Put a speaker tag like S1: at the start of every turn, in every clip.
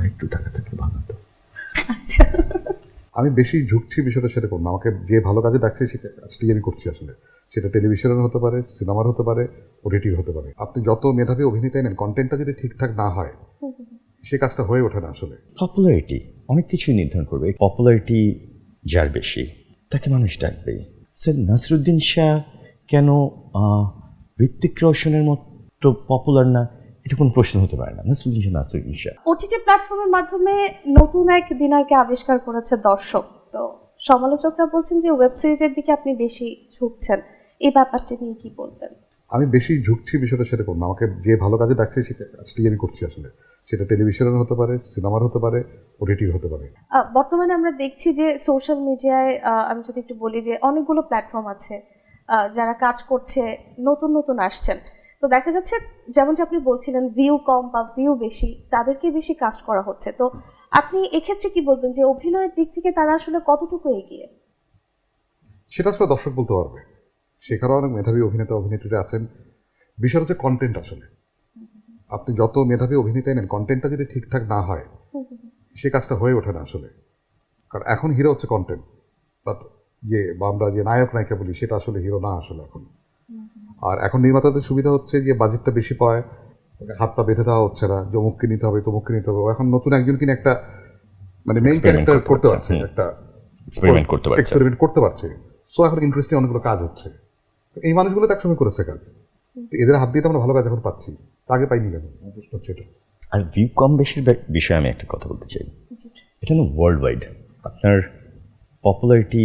S1: আর একটু টাকা থাকলে ভালো হতো?
S2: আচ্ছা।
S3: আমি বেশি ঝুঁকছি বিষয়টা সেটা করুন আমাকে যে ভালো কাজে ডাকছে সেটা কাজটি আমি করছি আসলে। সেটা টেলিভিশনের হতে পারে সিনেমার হতে পারে ওটিটির হতে পারে। আপনি যত মেধাবী অভিনেতাই নেন কন্টেন্টটা যদি ঠিকঠাক না হয় সে কাজটা হয়ে ওঠে না আসলে।
S1: পপুলারিটি অনেক কিছুই নির্ধারণ করবে। পপুলারিটি যার বেশি তাকে মানুষ ডাকবে। স্যার নাসরুদ্দিন শাহ কেন আহ, ঋত্বিক রোশনের মতো পপুলার না? এটা কোনো প্রশ্ন হতে পারে না। নাসরুদ্দিন শাহ নাসরুদ্দিন
S2: ওটিটি প্ল্যাটফর্মের মাধ্যমে নতুন এক দিনারকে আবিষ্কার করেছে দর্শক। তো সমালোচকরা বলছেন যে ওয়েব সিরিজের দিকে আপনি বেশি ঝুঁকছেন। এই ব্যাপারটা নিয়ে কি বলবেন?
S3: আমি বেশি ঝুঁকছি বিষয়টা সেটা করুন। আমাকে যে ভালো কাজে ডাকছে সেটা কাজটি আমি করছি আসলে। সেটা টেলিভিশনের হতে পারে সিনেমার হতে পারে ওটিটির হতে পারে।
S2: বর্তমানে আমরা দেখছি যে সোশ্যাল মিডিয়ায় আমি যদি একটু বলি যে অনেকগুলো প্ল্যাটফর্ম আছে যারা কাজ করছে নতুন নতুন আসছেন। তো দেখা যাচ্ছে যেমনটা আপনি বলছিলেন ভিউ কম বা ভিউ বেশি তাদেরকে বেশি কাস্ট করা হচ্ছে। তো আপনি এক্ষেত্রে কি বলবেন যে অভিনয়ের দিক থেকে তারা আসলে কতটুকু এগিয়ে?
S3: সেটা আসলে দর্শক বলতে পারবে। সেখানে অনেক মেধাবী অভিনেতা অভিনেত্রীরা আছেন। বিষয় হচ্ছে কন্টেন্ট আসলে। আপনি যত মেধাবী অভিনেতাই নেন কন্টেন্টটা যদি ঠিকঠাক না হয় সে কাজটা হয়ে ওঠে না আসলে। কারণ এখন হিরো হচ্ছে কন্টেন্ট বাট ইয়ে বা আমরা যে নায়ক নায়িকা বলি সেটা আসলে হিরো না আসলে এখন। আর এখন নির্মাতাদের সুবিধা হচ্ছে যে বাজেটটা বেশি পায় হাতটা বেঁধে দেওয়া হচ্ছে না যে অমুককে নিতে হবে তমুককে নিতে হবে। এখন নতুন একজন কিনে একটা মানে মেইন ক্যারেক্টার
S1: করতে পারছে,
S3: একটা
S1: এক্সপেরিমেন্ট করতে পারছে।
S3: এক্সপেরিমেন্ট করতে পারছে। সো এখন ইন্টারেস্টিং অনেকগুলো কাজ হচ্ছে। তো এই মানুষগুলো তো একসঙ্গে করেছে কাজ। তো এদের হাত দিয়ে তো আমরা ভালো কাজ এখন পাচ্ছি। তা আগে পাইনি কেন? প্রশ্ন হচ্ছে এটা।
S1: আর ভিউ কম বেশির বিষয়ে আমি একটা কথা বলতে চাই। এটা না ওয়ার্ল্ড ওয়াইড আপনার পপুলারিটি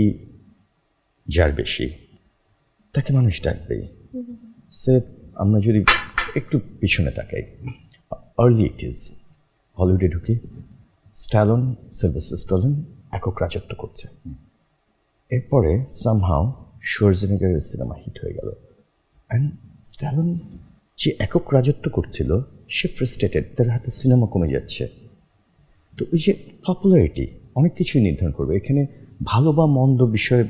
S1: যার বেশি তাকে মানুষ ডাকবেই। সে, আমরা যদি একটু পিছনে তাকাই আর্লি এইটিজ হলিউডে ঢুকে স্ট্যালন সিলভাস্টার স্ট্যালন একক রাজত্ব করছে। এরপরে সামহাও শোরজেনেগারের সিনেমা হিট হয়ে গেল। অ্যান্ড স্ট্যালন যে একক রাজত্ব করছিল, সে ফ্রাস্ট্রেটেড তার হাতে সিনেমা কমে যাচ্ছে। তো ওই যে পপুলারিটি অনেক কিছুই নির্ধারণ করবে। এখানে ভালো বা মন্দ বিষয়ে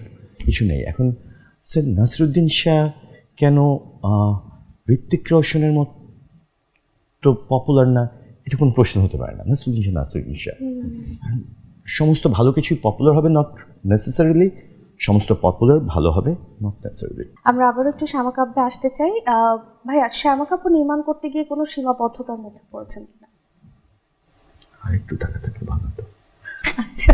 S1: কিছু নেই। এখন স্যার নাসিরুদ্দিন শাহ কেন ঋত্বিক রোশনের মতো পপুলার না? এটা কোনো প্রশ্ন হতে পারে না। শাহ নাসরুদ্দিন শাহ সমস্ত ভালো কিছুই পপুলার হবে? নট নেসেসারিলি সমস্ত পপুলার ভালো হবে? নট নেসেসারিলি
S2: আমরা আবারও একটু শ্যামাকাব্যে আসতে চাই। ভাইয়া শ্যামাকাব্য নির্মাণ করতে গিয়ে কোনো সীমাবদ্ধতার মধ্যে পড়েছেন কিনা?
S1: আর একটু টাকা থাকলে ভালো হতো
S2: আচ্ছা।